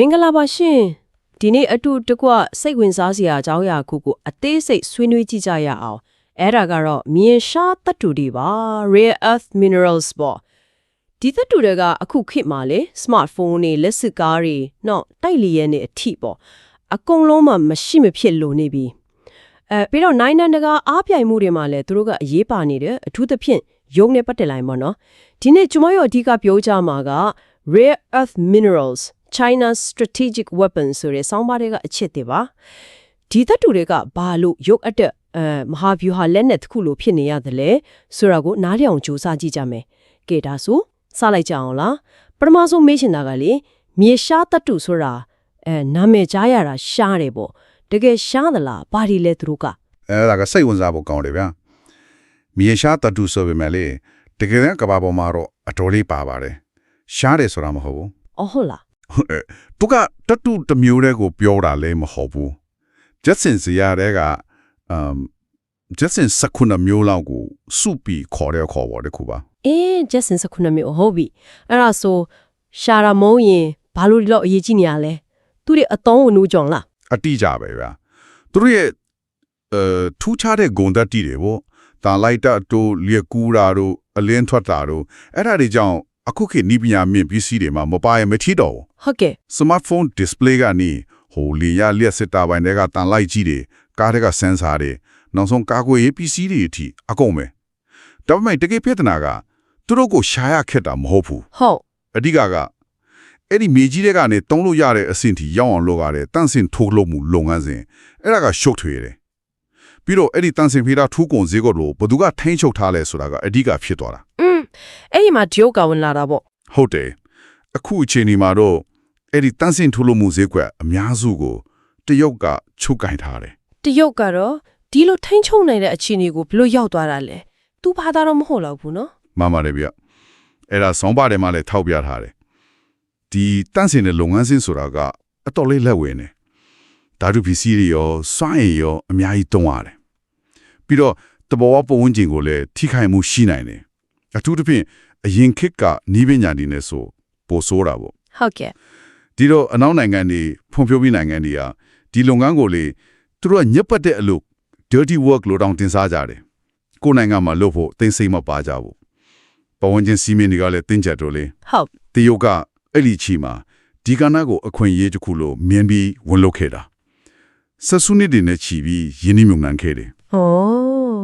မင်္ဂလာပါရှင်ဒီနေ့အတူတကွစိတ်ဝင်စားစရာအကြောင်းအရာခုကိုအသေးစိတ်ဆွေးနွေးကြည့်ကြရအောင်အဲ့ဒါကတော့မြေရှားသတ္တုတွေပါ rare earth minerals ပေါ့ဒီသတ္တုတွေကအခုခေတ်မှာလေ smartphone တွေလက်စစ်ကားတွေနော်တိုက်လျက်နဲ့အထိပေါ့အကုန်လုံးမှမရှိမဖြစ်လို့နေပြီအဲပြီးတော့နိုင်နန်တကာအားပြိုင်မှုတွေမှာလည်းသူတို့ကအရေးပါနေတယ်အထူးသဖြင့်ယုံနဲ့ပတ်သက်လိုက်ပေါ့နော်ဒီနေ့ကျွန်မတို့အဓိကပြောကြမှာက rare earth minerals China's strategic weapons ဆိုတဲ့ဆောင်းပါးတွေကအချက်တွေပါဒီသတ္တုတွေကဘာလို့ရုပ်အတက်အဲမဟာဗျူဟာလက်နက်တစ်ခုလိုဖြစ်နေရတယ်လဲဆိုတာကိုနားလည်အောင်စူးစမ်းကြည့်ကြမယ်ကဲဒါဆိုစလိုက်ကြအောင်လားပထမဆုံးမေးချင်တာကလေမြေရှားသတ္တုဆိုတာအဲနာမည်ကြားရတာရှားတယ်ပေါ့တကယ်ရှားသလားဘာဒီလဲသူတို့ကအဲ့ဒါကစိတ်ဝင်စားဖို့ကောင်းတယ်ဗျာမြေရှားတတူဆိုပေမဲ့လေတကယ်တမ်းကဘာပေါ်မှာတော့အတော်လေးပါပါတယ်ရှားတယ်ဆိုတာမဟုတ်ဘူးအော်ဟုတ်လား သူကတတူတစ်မျိုးတည်းကိုပြောတာလည်းမဟုတ်ဘူးဂျက်ဆင်စီရတဲ့ကအမ်ဂျက်ဆင်စခုနမျိုးလောက်ကိုစုပြီးခေါ်တဲ့ခေါ်ပေါ်တခုပါအေး Justin စခုနှစ်မျိုးဟုတ်ပြီအဲ့ဒါဆိုရှာရာမုံရင်ဘာလို့ဒီလောက်အရေးကြီးနေရလဲသူတွေအတော်ဝင်ဦးကြောင်လားအတိအကျပဲဗျာသူတို့ရဲ့အဲထူးခြားတဲ့ဂုံတက်တီတွေပေါ့တာလိုက်တာတို့လျက်ကူးတာတို့အလင်းထွက်တာတို့အဲ့ဒါတွေကြောင့် အခုခေတ်နီးပညာမြင့်ပစ္စည်းတွေမှာမပါရင်မထီတော့ဘူးဟုတ်ကဲ့ smartphone display ကနေဟိုလီရလျက်စစ်တာပိုင်းတွေကတန်လိုက်ကြီးတွေကားတွေက sensor တွေနောက်ဆုံးကာကွယ်ရေးပစ္စည်းတွေအထိအကုန်ပဲဒါပေမဲ့တကယ်ပြဿနာကသူတို့ကိုရှာရခက်တာမဟုတ်ဘူးဟုတ်အဓိကကအဲ့ဒီမြေကြီးတွေကနေတုံးလို့ရတဲ့အဆင့်ထိရောက်အောင်လုပ်ရတယ်တန့်စင်ထိုးလို့မှုလုပ်ငန်းစဉ်အဲ့ဒါကရှုပ်ထွေးတယ် ပြီးတော့အဲ့ဒီတန့်စင်ဖေးတာထူးကုန်ဈေးကွက်လို့ဘယ်သူကထိန်းချုပ်ထားလဲဆိုတာကအဓိကဖြစ်သွားတာอืมအဲ့ဒီမှာဒီယုတ်ကဝင်လာတာပေါ့ဟုတ်တယ်အခုအချိန်ဒီမှာတော့အဲ့ဒီတန့်စင်ထိုးလို့မှုဈေးကွက်အများစုကိုတရုတ်ကချုပ်ကင်ထားတယ်တရုတ်ကတော့ဒီလိုထိန်းချုပ်နိုင်တဲ့အခြေအနေကိုဘယ်လိုရောက်သွားတာလဲသူဘာသာတော့မဟုတ်တော့ဘူးနော်မှန်ပါတယ်ဗျအဲ့ဒါဆောင်းပါတယ်မှာလည်းထောက်ပြထားတယ်ဒီတန့်စင်တဲ့လုပ်ငန်းစဉ်ဆိုတာကအတော်လေးလက်ဝင်တယ်ဓာတုပစ္စည်းတွေရောစွမ်းအင်ရောအများကြီးတုံးရတယ် ပြီးတော့တဘောဝပုံဝင်ခြင်းကိုလည်းထိခိုက်မှုရှိနိုင်တယ်အထူးသဖြင့်အရင်ခေတ်ကနီးပညာတွေနဲ့ဆိုပိုဆိုးတာပေါ့ဟုတ်ကဲ့ဒီတော့အနောက်နိုင်ငံတွေဖွံ့ဖြိုးပြီးနိုင်ငံတွေကဒီလုပ်ငန်းကိုလေသူတို့ကညက်ပတ်တဲ့အလုပ် dirty work လို့တောင်တင်စားကြတယ်ကိုယ်နိုင်ငံမှာလုပ်ဖို့သိစိတ်မပါကြဘူးပဝန်ချင်းစီမင်းတွေကလည်းတင်းကြပ်တော့လေဟုတ်တရုတ်ကအဲ့ဒီချီမှာဒီကဏ္ဍကိုအခွင့်အရေးတစ်ခုလို့မြင်ပြီးဝင်လုပ်ခဲ့တာဆက်စုနှစ်တွေနဲ့ချီပြီးယင်းနှိမ့်နှံခဲ့တယ် ဟော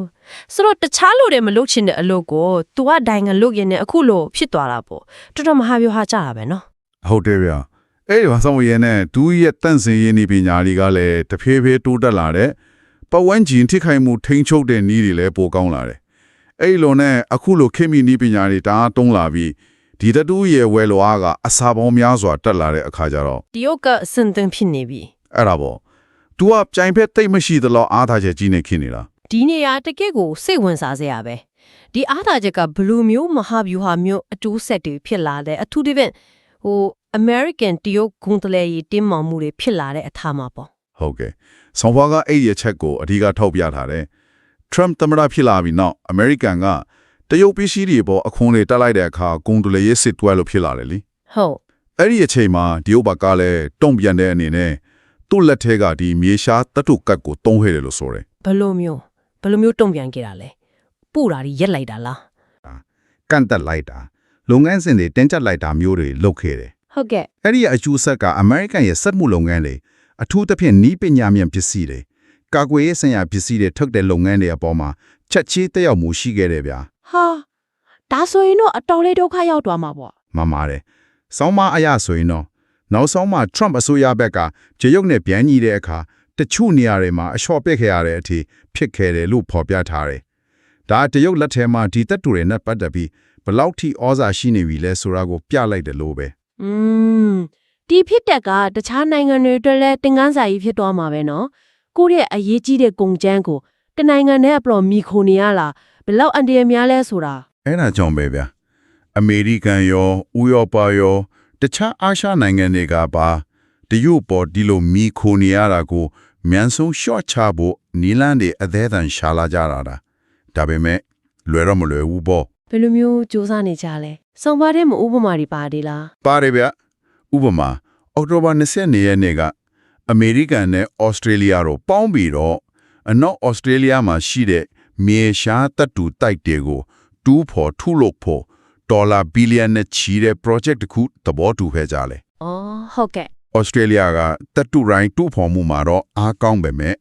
ဆိုတော့တခြားလူတွေမလုပ်ချင်တဲ့အလုပ်ကို तू ကဒိုင်ငံလုပ်ရင်လည်းအခုလိုဖြစ်သွားတာပေါ့တော်တော်မဟာဗျူဟာကြတာပဲနော်ဟုတ်တယ်ဗျာအဲ့ဒီမှာဆောင်ရည်နဲ့ဒူးရဲ့တန့်စင်ရင်းဒီပညာတွေကလည်းတဖြည်းဖြည်းတိုးတက်လာတဲ့ပဝန်းကျင်ထိခိုက်မှုထိန်းချုပ်တဲ့နည်းတွေလည်းပိုကောင်းလာတယ်အဲ့ဒီလိုနဲ့အခုလိုခေတ်မီနည်းပညာတွေတအားတုံးလာပြီးဒီတတူးရဲ့ဝယ်လိုအားကအစာပေါင်းများစွာတက်လာတဲ့အခါကျတော့တရုတ်ကအစင်သင်ဖြစ်နေပြီအဲ့ဒါပေါ့ तू ကပြိုင်ဖက်တိတ်မရှိသလောက်အားထားချက်ကြီးနေခင်းနေတာဒီနေရာတကယ့်ကိုစိတ်ဝင်စားစရာပဲဒီအားသာချက်ကဘယ်လူမျိုးမဟာဗျူဟာမျိုးအတူဆက်တွေဖြစ်လာတဲ့အထူးသဖြင့်ဟို American တရုတ်ဂုံတလဲကြီးတင်းမောင်မှုတွေဖြစ်လာတဲ့အထားမှာပေါ့ဟုတ်ကဲ့ဆောင်းဖွားကအဲ့ဒီအချက်ကိုအဓိကထောက်ပြထားတယ် Trump သမ္မတဖြစ်လာပြီးနောက် American ကတရုတ်ပစ္စည်းတွေပေါ်အခွန်တွေတက်လိုက်တဲ့အခါဂုံတလေရေးစစ်တွဲလို့ဖြစ်လာတယ်လीဟုတ်အဲ့ဒီအချိန်မှာဒီဥပကလည်းတုံ့ပြန်တဲ့အနေနဲ့ သူ့လက်ထဲကဒီမြေရှားတတုကတ်ကိုတုံးခဲ့တယ်လို့ဆိုတယ်ဘယ်လိုမျိုးဘယ်လိုမျိုးတုံ့ပြန်ခဲ့တာလဲပူတာကြီးရက်လိုက်တာလားကန့်တက်လိုက်တာလုပ်ငန်းစဉ်တွေတင်းကျပ်လိုက်တာမျိုးတွေလုပ်ခဲ့တယ်ဟုတ်ကဲ့အဲ့ဒီအကျိုးဆက်ကအမေရိကန်ရဲ့စက်မှုလုပ်ငန်းတွေအထူးသဖြင့်နီးပညာမြင့်ပစ္စည်းတွေကာကွယ်ရေးဆိုင်ရာပစ္စည်းတွေထုတ်တဲ့လုပ်ငန်းတွေအပေါ်မှာချက်ချင်းတက်ရောက်မှုရှိခဲ့တယ်ဗျာဟာဒါဆိုရင်တော့အတော်လေးဒုက္ခရောက်သွားမှာပေါ့မှန်ပါတယ်။ဆောင်းမအရဆိုရင်တော့ နောက်ဆုံးမှ Trump အစိုးရဘက်ကကြေရုပ်နဲ့ပြန်ညီတဲ့အခါတချို့နေရာတွေမှာအလျှော့ပစ်ခဲ့ရတဲ့အထိဖြစ်ခဲ့တယ်လို့ဖော်ပြထားတယ်။ဒါတရုတ်လက်ထဲမှာဒီတပ်တူတွေနဲ့ပတ်သက်ပြီးဘလောက်ထိဩဇာရှိနေပြီလဲဆိုတာကိုပြလိုက်တယ်လို့ပဲ။อืมဒီဖြစ်တက်ကတခြားနိုင်ငံတွေအတွက်လည်းတင်ကန်းစာကြီးဖြစ်သွားမှာပဲနော်။ကိုယ့်ရဲ့အရေးကြီးတဲ့ကုန်ကျန်းကိုတနိုင်ငံနဲ့အပလော်မိခိုနေရလားဘလောက်အန္တရာယ်များလဲဆိုတာအဲ့ဒါကြောင့်ပဲဗျာ။အမေရိကန်ရောဥရောပရော တခြားအာရှနိုင်ငံတွေကပါတရုတ်ပေါ်ဒီလိုမီခိုနေရတာကိုမြန်ဆုံး short ချဖို့နီလန်တွေအသေးအံရှာလာကြတာဒါဒါပေမဲ့လွယ်တော့မလွယ်ဘူးပေါ့ဘယ်လိုမျိုးစူးစမ်းနေကြလဲစောင့်ပါတဲ့မဥပမာတွေပါသေးလားပါတယ်ဗျဥပမာအောက်တိုဘာ22ရက်နေ့ကအမေရိကန်နဲ့ဩစတြေးလျတို့ပေါင်းပြီးတော့အနောက်ဩစတြေးလျမှာရှိတဲ့မြေရှားတပ်တူတိုက်တွေကိုတူးဖို့ထုလို့ဖို့ ဒေါ်လာဘီလီယံနဲ့ချီတဲ့ project တစ်ခုသဘောတူခဲ့ကြတယ်။အော်ဟုတ်ကဲ့ဩစတြေးလျကတပ်တူရိုင်းတူဖို့မှုမှာတော့အားကောင်းပေမဲ့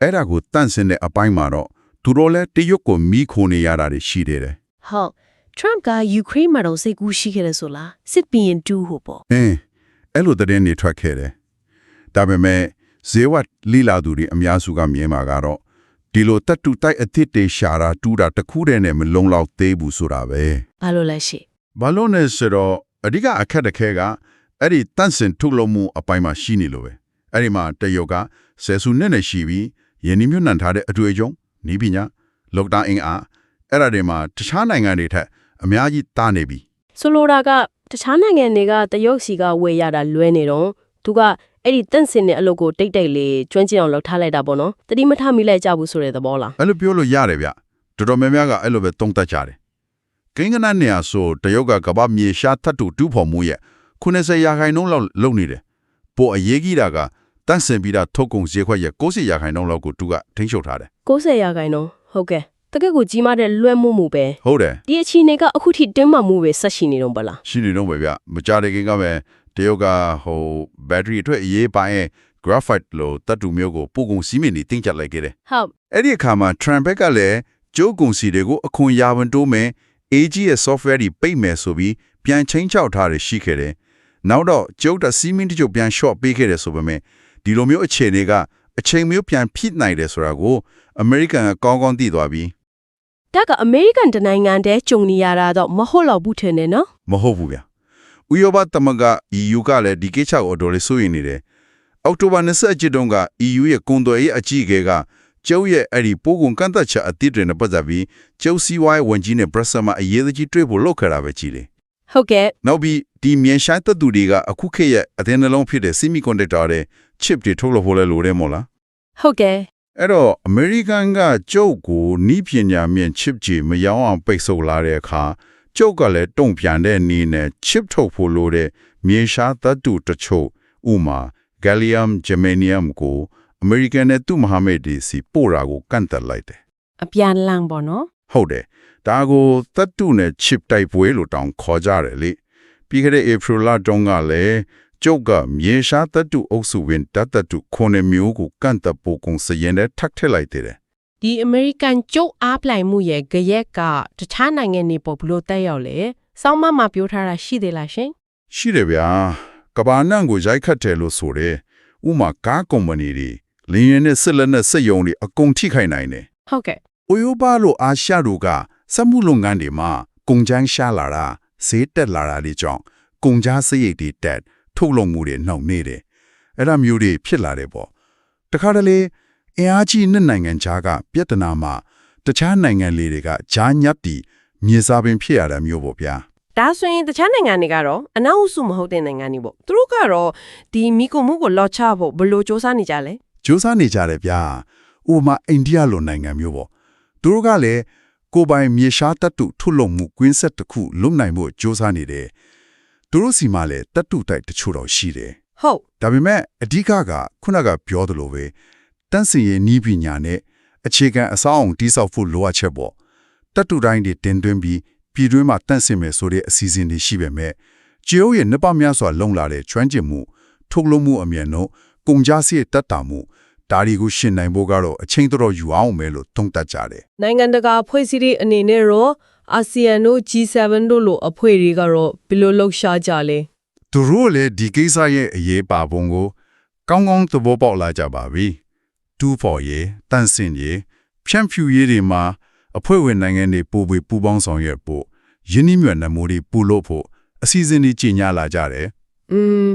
အဲ့ဒါကိုတန့်စင်တဲ့အပိုင်းမှာတော့သူတို့လည်းတရုတ်ကိုမိခိုနေရတာတွေရှိသေးတယ်။ဟုတ် Trump ကယူကရိန်းမှာတော့စိတ်ကူးရှိခဲ့တယ်ဆိုလားစစ်ဘီရင်တူဟိုပေါ့အင်းအဲ့လိုသတင်းတွေထွက်ခဲ့တယ်ဒါပေမဲ့ဇေဝတ်လီလာသူတွေအများစုကမြင်မှာကတော့ ဒီလိုတပ်တူတိုက်အသစ်တွေရှာတာတူတာတစ်ခုတည်းနဲ့မလုံလောက်သေးဘူးဆိုတာပဲ။ဘာလို့လဲရှိဘာလို့လဲဆိုတော့အဓိကအခက်တစ်ခဲကအဲ့ဒီတန့်စင်ထုတ်လုပ်မှုအပိုင်းမှာရှိနေလို့ပဲအဲ့ဒီမှာတရုတ်ကဆယ်စုနှစ်နဲ့ရှိပြီးယင်းနှမြွနှံထားတဲ့အတွေ့အကြုံနီးပညာလော့ဒါအင်အားအဲ့ဒါတွေမှာတခြားနိုင်ငံတွေထက်အများကြီးတာနေပြီ။ဆိုလိုတာကတခြားနိုင်ငံတွေကတရုတ်စီကဝယ်ရတာလွဲနေတော့သူက အဲ့ဒီတန့်စင်တဲ့အလုပ်ကိုတိတ်တိတ်လေးကျွမ်းကျင်အောင်လုပ်ထားလိုက်တာပေါ့နော်။တတိမထမိလိုက်ကြဘူးဆိုတဲ့သဘောလားအဲ့လိုပြောလို့ရတယ်ဗျတော်တော်များများကအဲ့လိုပဲတုံးတက်ကြတယ်ကိန်းကနနေရဆိုတရုတ်ကကမ္ဘာမြေရှားထတ်တူတူဖို့မှုရဲ့90ရာခိုင်နှုန်းလောက်လုံနေတယ်ပိုအရေးကြီးတာကတန့်စင်ပြီးတာထုတ်ကုန်ဈေးခွက်ရဲ့90ရာခိုင်နှုန်းလောက်ကိုသူကထိန်းချုပ်ထားတယ်။60ရာခိုင်နှုန်းဟုတ်ကဲ့။တကယ့်ကိုကြီးမားတဲ့လွှဲမှုမှုပဲဟုတ်တယ်။ဒီအချိန်ကအခုထိတင်းမာမှုပဲဆက်ရှိနေတော့ဗလားရှိနေတော့ပဲဗျမကြတဲ့ခင်ကပဲ တရုတ်ကဟိုဘက်ထရီအတွက်အရေးပိုင်း graphite လို့တတ်တူမျိုးကိုပို့ကုန်စီးမင်းနေတင်ကြလိုက်ခဲ့တယ်။ဟုတ်အဲ့ဒီအခါမှာ Trumpet ကလည်းကျိုးကုန်စီတွေကိုအခွန်ရာဝန်တိုးမယ် AG ရဲ့ software တွေပိတ်မယ်ဆိုပြီးပြန်ချင်းချောက်ထားရရှိခဲ့တယ်နောက်တော့ကျုပ်တစီးမင်းတချို့ပြန် short ပေးခဲ့တယ်ဆိုပေမဲ့ဒီလိုမျိုးအခြေအနေကအချိန်မျိုးပြန်ဖြစ်နိုင်တယ်ဆိုတာကို American ကကောင်းကောင်းသိသွားပြီ။ဒါကအမေရိကန်တနိုင်ငံတည်းကြုံနေရတာတော့မဟုတ်တော့ဘူးထင်တယ်နော်မဟုတ်ဘူးဗျ ဥရောပသမဂ္ဂ EU ကလည်းဒီကိစ္စကိုအတော်လေးစိုးရိမ်နေတယ်အောက်တိုဘာ27တုန်းက EU ရဲ့ကွန်တော်ရဲ့အကြီးအကဲကကျုပ်ရဲ့အဲ့ဒီပိုးကုန်ကန့်သက်ချက်အသစ်တွေနဲ့ပတ်သက်ပြီးကျုပ်စီဝိုင်းဝန်ကြီးနဲ့ Brussels မှာအရေးကြီးတွေ့ဖို့လုပ်ခဲ့တာပဲကြည်လေ။ဟုတ်ကဲ့နောက်ပြီးဒီမြန်ဆိုင်သက်သူတွေကအခုခေတ်ရဲ့အသေးနှလုံးဖြစ်တဲ့ semiconductor တွေ chip တွေထုတ်လုပ်ဖို့လဲလိုတယ်မို့လားဟုတ်ကဲ့အဲ့တော့ American ကကျုပ်ကိုနီးပညာမြင့် chip ကြီးမရောင်းအောင်ပိတ်ဆို့လာတဲ့အခါ ကျုပ်ကလည်းတုံ့ပြန်တဲ့နည်းနဲ့ chip ထုတ်ဖို့လိုတဲ့မြေရှားသတ္တုတချို့ဥမာ gallium germanium ကို American နဲ့သူ့မဟာမိတ်တွေစီပို့တာကိုကန့်သက်လိုက်တယ်အပြန်လန်းပေါ့နော်ဟုတ်တယ်ဒါကိုသတ္တုနဲ့ chip တိုက်ပွဲလို့တောင်ခေါ်ကြတယ်လေပြီးခဲ့တဲ့ April လတုန်းကလည်းကျုပ်ကမြေရှားသတ္တုအုပ်စုဝင်ဓာတ်သတ္တုခုနှစ်မျိုးကိုကန့်သက်ပို့ကုန်စရင်နဲ့ထပ်ထည့်လိုက်တယ် ဒီအမေရိကန်ကျုပ်အားပလိုက်မှုရဲ့ကြရက်ကတခြားနိုင်ငံတွေပေါ်ဘလို့တက်ရောက်လဲစောင်းမမှာပြောထားတာရှိသေးလားရှင်ရှိတယ်ဗျာကဘာနန့်ကိုရိုက်ခတ်တယ်လို့ဆိုတယ်ဥမာကားကုမ္ပဏီတွေလင်းရင်နဲ့စစ်လက်နဲ့စစ်ယုံတွေအကုန်ထိခိုက်နိုင်တယ်ဟုတ်ကဲ့။အိုယိုပါလို့အာရှတို့ကစက်မှုလုပ်ငန်းတွေမှာကုန်ကြမ်းရှားလာတာဈေးတက်လာတာတွေကြောင့်ကုန်ကြမ်းစရိတ်တွေတက်ထုတ်လုပ်မှုတွေနှောင့်နေတယ်။အဲ့ဒါမျိုးတွေဖြစ်လာတယ်ပေါ့။တခါတလေ အင်အားကြီးနှစ်နိုင်ငံခြားကပြဿနာမှာတခြားနိုင်ငံလေးတွေကဂျာညပ်တီမြေစာပင်ဖြစ်ရတာမျိုးပေါ့ဗျာ။ဒါဆိုရင်တခြားနိုင်ငံတွေကတော့အနောက်အစုမဟုတ်တဲ့နိုင်ငံတွေပေါ့သူတို့ကတော့ဒီမီကိုမှုကိုလော့ချဖို့ဘလို့စူးစမ်းနေကြလဲစူးစမ်းနေကြတယ်ဗျာဥပမာအိန္ဒိယလိုနိုင်ငံမျိုးပေါ့သူတို့ကလည်းကိုယ်ပိုင်မြေရှားတတ်တုထုတ်လုပ်မှုကွင်းဆက်တစ်ခုလုံနိုင်မှုစူးစမ်းနေတယ်သူတို့စီမှာလည်းတတ်တုတိုက်တချို့တော့ရှိတယ်ဟုတ်ဒါပေမဲ့အဓိကကခုနကပြောသလိုပဲ တန့်စင်ရဲ့နီးပညာနဲ့အခြေခံအဆောက်အုံတိစောက်ဖို့လိုအပ်ချက်ပေါ့တတ်တုတိုင်းတွေတင်သွင်းပြီးပြည်တွင်းမှာတန့်စင်မယ်ဆိုတဲ့အစီအစဉ်တွေရှိပေမဲ့ကျိုးရဲ့နှစ်ပများစွာလုံလာတဲ့ကျွမ်းကျင်မှုထုတ်လုပ်မှုအမြင်တို့ကုန်ကြစည်တက်တာမှုဒါတွေကိုရှင်းနိုင်ဖို့ကတော့အချိန်တော်တော်ယူအောင်မယ်လို့သုံးသပ်ကြတယ်နိုင်ငံတကာအဖွဲ့အစည်းတွေအနေနဲ့တော့အာဆီယံတို့ G7 တို့လိုအဖွဲ့တွေကတော့ဘယ်လိုလှုပ်ရှားကြလဲသူတို့လည်းဒီကိစ္စရဲ့အရေးပါပုံကိုကောင်းကောင်းသဘောပေါက်လာကြပါပြီ။ တူဖို့ရေတန့်စင်ရေဖြန့်ဖြူရေးတွေမှာအဖွဲ့ဝင်နိုင်ငံတွေပူပွေပူပေါင်းဆောင်ရွက်ဖို့ယင်းနှမြတ်နမိုးတွေပူလို့ဖို့အစီအစဉ်တွေကြီးညာလာကြတယ်อืม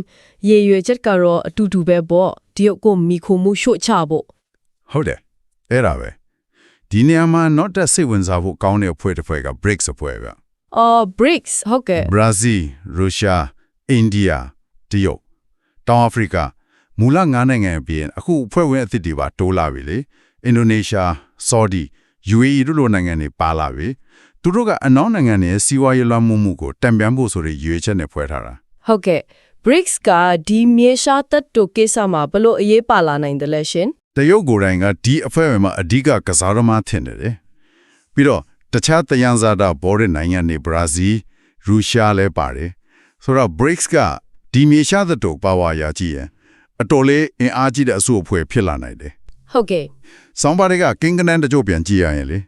ရေရွယ်ချက်ကတော့အတူတူပဲပေါ့ဒီရုပ်ကိုမိခိုမှုရှို့ချဖို့။ဟုတ်တယ်။အဲ့ဒါပဲ။ဒီနေရာမှာ not that စိတ်ဝင်စားဖို့ကောင်းတဲ့အဖွဲ့တစ်ဖွဲ့က BRICS အဖွဲ့ပဲအော် BRICS ဟုတ်ကဲ့။ Brazil, Russia, India, တရုတ် တောင်အာဖရိက မူလ9နိုင်ငံအပြင်အခုအဖွဲ့ဝင်အသစ်တွေပါတိုးလာပြီလေ။ Indonesia, Saudi, UAE တို့လိုနိုင်ငံတွေပါလာပြီ။သူတို့ကအနောက်နိုင်ငံတွေရဲ့စီးပွားရေးလွှမ်းမိုးမှုကိုတံပြန်ဖို့ဆိုတဲ့ရွေးချက်နဲ့ဖွဲ့ထားတာဟုတ်ကဲ့ BRICS ကဒီမြေရှားတပ်တို့ကိစ္စမှာဘလို့အရေးပါလာနိုင်တယ်လဲရှင်တရုတ်ကိုယ်တိုင်ကဒီအဖွဲ့ဝင်မှာအဓိကကစားသမားထင်တယ်လေပြီးတော့တခြားတယံဇာတာဘော်ဒနိုင်ငံတွေဘရာဇီးရုရှားလည်းပါတယ်ဆိုတော့ BRICS ကဒီမြေရှားသတို့ပါဝါရာကြီးရင် အတော်လေးအင်အားကြီးတဲ့အစုအဖွဲ့ဖြစ်လာနိုင်တယ်ဟုတ်ကဲ့။ဆောင်းပါးတွေကကင်းကနန်းတကြို့ပြန်ကြည့်ရရင်လေ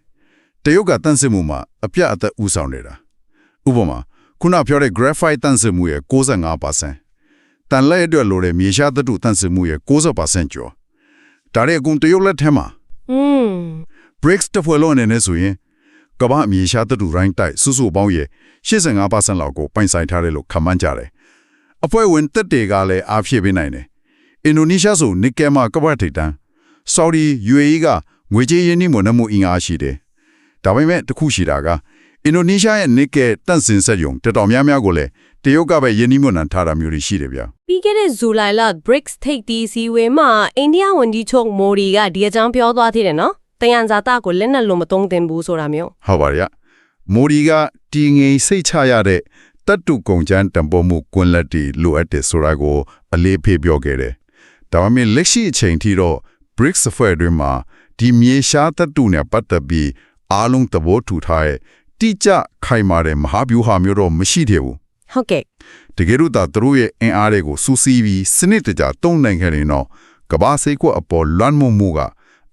တရုတ်ကတန့်စစ်မှုမှာအပြတ်အသက်ဥဆောင်နေတာ။ဥပမာခုနပြောတဲ့ graphite တန့်စစ်မှုရဲ့95%တန်လက်အတွက်လိုတဲ့မြေရှားသတ္တုတန့်စစ်မှုရဲ့90%ကျော်။ဒါတွေအကုန်တရုတ်လက်ထဲမှာอืม BRICS တစ်ဖွဲ့လုံးအနေနဲ့ဆိုရင်ကမ္ဘာမြေရှားသတ္တုရိုင်းတိုက်စုစုပေါင်းရဲ့85%လောက်ကိုပိုင်ဆိုင်ထားတယ်လို့ခန့်မှန်းကြတယ်။အဖွဲ့ဝင်တက်တွေကလည်းအားဖြည့်ပေးနိုင်တယ်။ အင်ဒိုနီးရှားဆိုနစ်ကဲမှာကမ္ဘာထိပ်တန်း။ Saudi UAE ကငွေကြေးရင်းနှီးမြှုပ်နှံမှုအင်အားရှိတယ်။ဒါပေမဲ့တစ်ခုရှိတာကအင်ဒိုနီးရှားရဲ့နစ်ကဲတန့်စင်ဆက်ယုံတော်တော်များများကိုလည်းတရုတ်ကပဲရင်းနှီးမြှုပ်နှံထားတာမျိုးတွေရှိတယ်ဗျာပြီးခဲ့တဲ့ဇူလိုင်လ BRICS ထိပ်သီးစည်းဝေးမှာအိန္ဒိယဝန်ကြီးချုပ်မိုဒီကဒီအကြောင်းပြောသွားသေးတယ်နော်တယန်ဇာတာကိုလက်နက်လုံးမသုံးသင့်ဘူးဆိုတာမျိုး။ဟုတ်ပါရဲ့။မိုဒီကတီငိမ်စိတ်ချရတဲ့တတ်တုကုန်ချမ်းတံပိုးမှုကွန်လက်တီလိုအပ်တဲ့ဆိုတာကိုအလေးဖေးပြောခဲ့တယ်။ ဒါပေမဲ့လက်ရှိအချိန်ထိတော့ BRICS အဖွဲ့တွင်မှာဒီမြေရှားတတ်တုနဲ့ပတ်သက်ပြီးအားလုံးသဘောတူထားတဲ့တိကျခိုင်မာတဲ့မဟာဗျူဟာမျိုးတော့မရှိသေးဘူးဟုတ်ကဲ့။တကယ်လို့သာသူတို့ရဲ့အင်အားတွေကိုစူးစီးပြီးစနစ်တကျတုံ့နိုင်ခဲ့ရင်တော့ကမ္ဘာစိတ်ကွက်အပေါ်လွှမ်းမိုးမှုက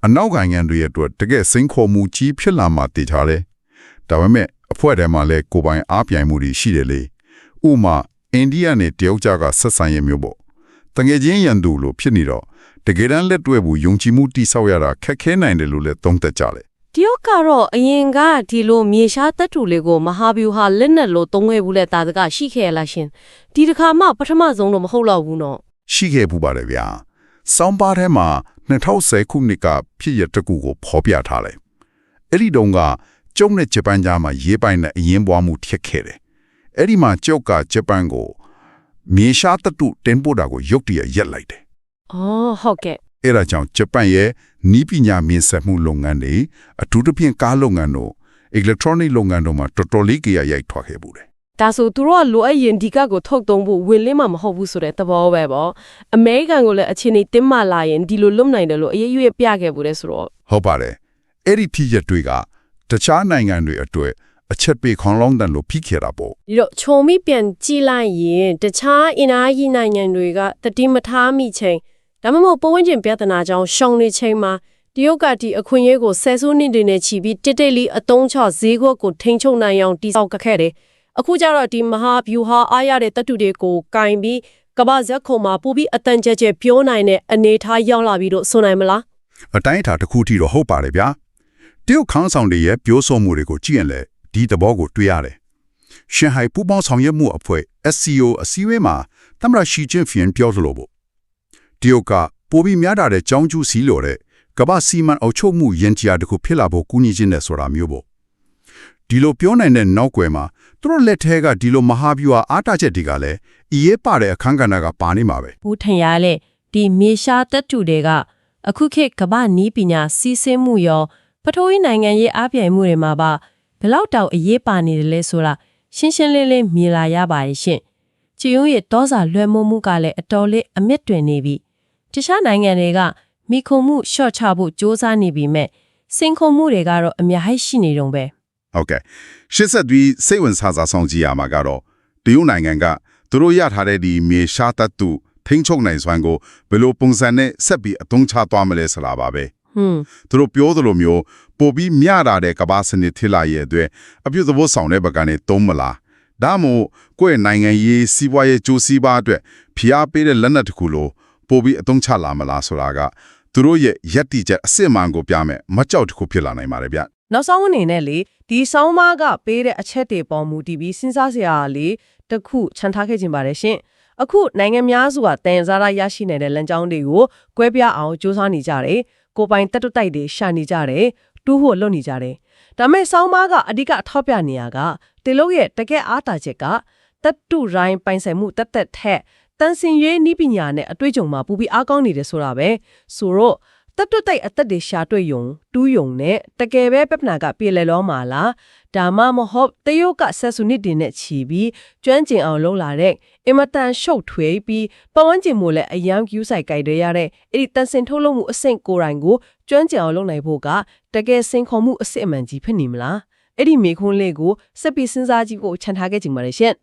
အနောက်နိုင်ငံတွေရဲ့အတွက်တကယ်စိန်ခေါ်မှုကြီးဖြစ်လာမှတည်ထားတယ်။ဒါပေမဲ့အဖွဲ့ထဲမှာလည်းကိုယ်ပိုင်အားပြိုင်မှုတွေရှိတယ်လေ။ဥပမာအိန္ဒိယနဲ့တရုတ်ကြားကဆက်ဆံရေးမျိုးပေါ့။ တငယ်ချင်းရန်သူလိုဖြစ်နေတော့တကယ်တမ်းလက်တွဲဘူးယုံကြည်မှုတိဆောက်ရတာခက်ခဲနိုင်တယ်လို့လည်းသုံးသပ်ကြတယ်တရုတ်ကတော့အရင်ကဒီလိုမြေရှားတပ်တူလေးကိုမဟာဗျူဟာလက်နက်လို့သုံးခဲ့ဘူးလဲတာတကရှိခဲ့ရလားရှင်ဒီတစ်ခါမှပထမဆုံးတော့မဟုတ်တော့ဘူးနော်။ရှိခဲ့ပူပါတယ်ဗျာ။စောင်းပါထဲမှာ2010ခုနှစ်ကဖြစ်ရတစ်ခုကိုဖော်ပြထားတယ်။အဲ့ဒီတုန်းကကျုံနဲ့ဂျပန်ကြားမှာရေးပိုင်တဲ့အရင်ပွားမှုထက်ခဲ့တယ်။အဲ့ဒီမှာကျုပ်ကဂျပန်ကို မြေရှားတတုတင်ပို့တာကိုရုတ်တရက်ရက်လိုက်တယ်အော်ဟုတ်ကဲ့။အဲ့ဒါကြောင့်ဂျပန်ရဲ့နီးပညာမြင့်ဆက်မှုလုပ်ငန်းတွေအထူးသဖြင့်ကားလုပ်ငန်းတို့ electronic လုပ်ငန်းတို့မှာတော်တော်လေးကြရရိုက်ထွက်ခဲ့ဘူးတယ်ဒါဆိုသူတို့ကလိုအပ်ရင်ဒီကကိုထုတ်သုံးဖို့ဝင်လင်းမှာမဟုတ်ဘူးဆိုတဲ့သဘောပဲပေါ့အမေရိကန်ကလည်းအခြေအနေတင်းမာလာရင်ဒီလိုလွတ်နိုင်တယ်လို့အရေးရွေးပြခဲ့ဘူးတဲ့ဆိုတော့။ဟုတ်ပါတယ်။အဲ့ဒီဖြစ်ရက်တွေကတခြားနိုင်ငံတွေအတွက် အချက်ပေးခေါင်းလောင်းတန်လို့ဖိခဲ့တာပေါ့ဒီတော့ခြုံမိပြန်ကြည့်လိုက်ရင်တခြားအင်အားကြီးနိုင်ငံတွေကတတိမထားမိချိန်ဒါမှမဟုတ်ပဝန်းကျင်ပြဿနာကြောင့်ရှောင်နေချိန်မှာတရုတ်ကဒီအခွင့်အရေးကိုဆယ်စုနှစ်တွေနဲ့ချီပြီးတစ်တိတ်လီအတုံးချဈေးကွက်ကိုထိန်းချုပ်နိုင်အောင်တိစောက်ကခဲ့တယ်အခုကျတော့ဒီမဟာဗျူဟာအားရတဲ့တပ်တူတွေကိုကင်ပြီးကမ္ဘာဇက်ခုံမှာပူပြီးအတန်ကြဲကြဲပြောနိုင်တဲ့အနေအထားရောက်လာပြီးတော့ဆိုနိုင်မလားအတိုင်းအတာတစ်ခုထိတော့ဟုတ်ပါတယ်ဗျာတရုတ်ခန်းဆောင်တွေရဲ့ပြောဆိုမှုတွေကိုကြည့်ရင်လည်း ဒီသဘောကိုတွေ့ရတယ်ရှန်ဟိုင်ပူပေါင်းဆောင်ရွက်မှုအဖွဲ့ SCO အစည်းအဝေးမှာသမရရှီကျင်းဖျင်ပြောသလိုပေါ့တရုတ်ကပိုပြီးများတာတဲ့ကြောင်းကျူးစီလိုတဲ့ကမ္ဘာစီမံအုပ်ချုပ်မှုယဉ်ကျေးတစ်ခုဖြစ်လာဖို့ကူညီခြင်းနဲ့ဆိုတာမျိုးပေါ့ဒီလိုပြောနိုင်တဲ့နောက်ွယ်မှာသူတို့လက်ထဲကဒီလိုမဟာဗျူဟာအားတာချက်တွေကလည်းအရေးပါတဲ့အခန်းကဏ္ဍကပါနေမှာပဲဘူးထင်ရလေဒီမြေရှားတပ်တူတွေကအခုခေတ်ကမ္ဘာနီးပညာစီးဆင်းမှုရောပထဝီနိုင်ငံရေးအပြိုင်မှုတွေမှာပါ ဘယ်လောက်တောင်အရေးပါနေတယ်လဲဆိုတာရှင်းရှင်းလင်းလင်းမြင်လာရပါရဲ့ရှင်ချီယုံရဲ့တောစာလွှဲမိုးမှုကလည်းအတော်လေးအမြင့်တွင်နေပြီတခြားနိုင်ငံတွေကမိခုံမှုရှော့ချဖို့စ조사နေပြီမဲ့စင်ခုံမှုတွေကတော့အများကြီးရှိနေတုံးပဲဟုတ်ကဲ့ရှစ်ဆက်ပြီးစိတ်ဝင်စားစားဆောင်ကြည့်ရမှာကတော့တရုတ်နိုင်ငံကသူတို့ရထားတဲ့ဒီမြေရှားတတ်သူထိန်းချုပ်နိုင်စွမ်းကိုဘယ်လိုပုံစံနဲ့ဆက်ပြီးအသုံးချသွားမလဲဆိုတာပါပဲဟွန်း သူတို့ပြောသလိုမျိုးပို့ပြီးမျှတာတဲ့ကမ္ဘာစနစ်ထိလာရဲ့အတွက်အပြုသဘောဆောင်တဲ့ဘက်ကနေသုံးမလားဒါမှမဟုတ်ကိုယ့်ရဲ့နိုင်ငံရေးစီးပွားရေးကြိုးစည်းပါအတွက်ဖိအားပေးတဲ့လက်နက်တစ်ခုလိုပို့ပြီးအသုံးချလာမလားဆိုတာကသူတို့ရဲ့ယက်တီချက်အစစ်အမှန်ကိုပြမယ်မကြောက်တစ်ခုဖြစ်လာနိုင်ပါတယ်ဗျနောက်ဆုံးအနေနဲ့လေဒီဆောင်းပါးကပေးတဲ့အချက်တွေပေါ်မူတည်ပြီးစဉ်းစားစရာလေးတစ်ခုခြံထားခဲ့ခြင်းပါတယ်ရှင်အခုနိုင်ငံများစုကတန်စားရရရှိနေတဲ့လမ်းကြောင်းတွေကိုကွဲပြားအောင်စူးစမ်းနေကြတယ် ကိုယ်ပိုင်တက်တုတိုက်တွေရှာနေကြတယ်တူးဖို့လုပ်နေကြတယ်ဒါပေမဲ့ဆောင်းပါးကအဓိကအထောက်ပြနေရကတေလို့ရဲ့တကက်အားတာချက်ကတက်တုရိုင်းပိုင်ဆိုင်မှုတက်တက်ထက်တန်စင်ရေးနိပညာနဲ့အတွေ့အကြုံမှာပူပြီးအားကောင်းနေတယ်ဆိုတာပဲဆိုတော့ တတ်တွတ်တိုက်အသက်တွေရှာတွေ့ယုံတူးယုံနဲ့တကယ်ပဲပြဿနာကပြေလည်လောမှာလားဒါမှမဟုတ်တရုတ်ကဆက်စုနစ်တင်နဲ့ချီပြီးကျွမ်းကျင်အောင်လုပ်လာတဲ့အင်မတန်ရှုပ်ထွေးပြီးပဝန်းကျင်မို့လည်းအယံကျူးဆိုင်ကြိုက်ရရတဲ့အဲ့ဒီတန်စင်ထုတ်လုပ်မှုအဆင့်ကိုယ်တိုင်ကိုကျွမ်းကျင်အောင်လုပ်နိုင်ဖို့ကတကယ်စင်ခေါ်မှုအစစ်အမှန်ကြီးဖြစ်နေမလားအဲ့ဒီမေခွန်းလေးကိုစက်ပြီးစဉ်းစားကြည့်ဖို့ခြံထားခဲ့ကြပါလေရှင်